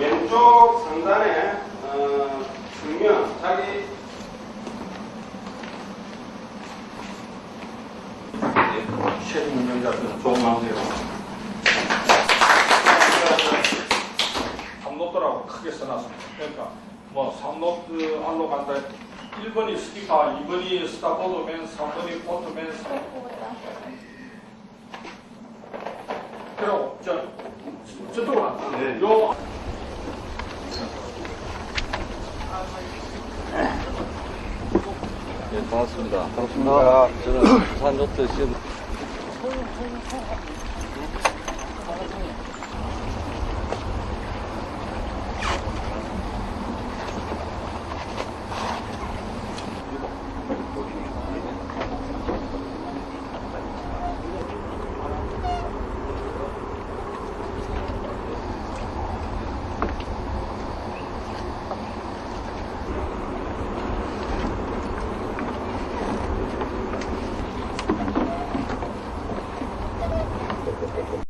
상단에 어, 중요 자기. 최종 운영자들 좋은 마음대로 삼노트라고 크게 써놨습니다. 그러니까 뭐 삼노트 안로 간다. 1번이 스티커, 2번이 스타포드맨, 3번이 포트맨, 4 그리고 저 저쪽으로 안 네. 요 예, 반갑습니다. 반갑습니다. 저는 부산 로트 시험.